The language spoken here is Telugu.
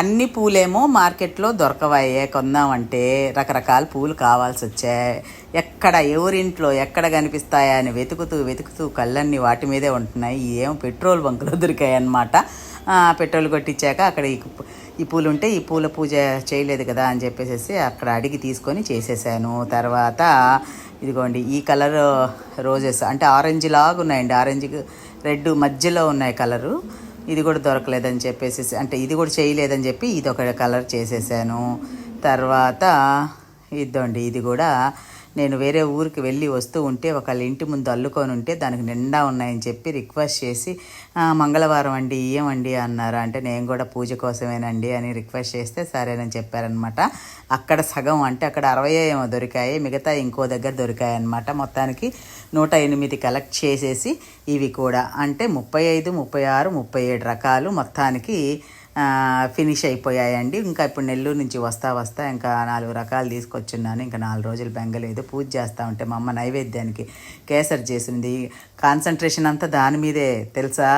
అన్ని పూలేమో మార్కెట్లో దొరకవాయే కొందామంటే రకరకాల పూలు కావాల్సి వచ్చాయి ఎక్కడ ఎవరింట్లో ఎక్కడ కనిపిస్తాయా అని వెతుకుతూ వెతుకుతూ కళ్ళన్నీ వాటి మీదే ఉంటున్నాయి. ఏమో పెట్రోల్ బంకులో దొరికాయి అన్నమాట పెట్రోల్ కొట్టించాక అక్కడ ఈ ఈ పూలు ఉంటే ఈ పూల పూజ చేయలేదు కదా అని చెప్పేసి అక్కడ అడిగి తీసుకొని చేసేసాను. తర్వాత ఇదిగోండి ఈ కలర్ రోజెస్ అంటే ఆరెంజ్ లాగా ఉన్నాయండి ఆరెంజ్ రెడ్ మధ్యలో ఉన్నాయి కలరు. ఇది కూడా దొరకలేదని చెప్పేసి అంటే ఇది కూడా చేయలేదని చెప్పి ఇది ఒక కలర్ చేసేసాను. తర్వాత ఇద్దండి ఇది కూడా నేను వేరే ఊరికి వెళ్ళి వస్తూ ఉంటే ఒకళ్ళ ఇంటి ముందు అల్లుకొని ఉంటే దానికి నిండా ఉన్నాయని చెప్పి రిక్వెస్ట్ చేసి మంగళవారం అండి ఇయ్యమండి అన్నారు? అంటే నేను కూడా పూజ కోసమేనండి అని రిక్వెస్ట్ చేస్తే సరేనని చెప్పారనమాట. అక్కడ సగం అంటే అక్కడ అరవై ఏమో దొరికాయి మిగతా ఇంకో దగ్గర దొరికాయి అనమాట మొత్తానికి నూట ఎనిమిది కలెక్ట్ చేసేసి ఇవి కూడా. అంటే ముప్పై ఐదు ముప్పై ఆరు ముప్పై ఏడు రకాలు మొత్తానికి ఫినిష్ అయిపోయాయండి. ఇంకా ఇప్పుడు నెల్లూరు నుంచి వస్తా వస్తా ఇంకా నాలుగు రకాలు తీసుకొచ్చున్నాను. ఇంకా నాలుగు రోజులు బెంగలేదు పూజ చేస్తా ఉంటే మా అమ్మ నైవేద్యానికి కేసరి చేసింది. కాన్సన్ట్రేషన్ అంతా దాని మీదే తెలుసా?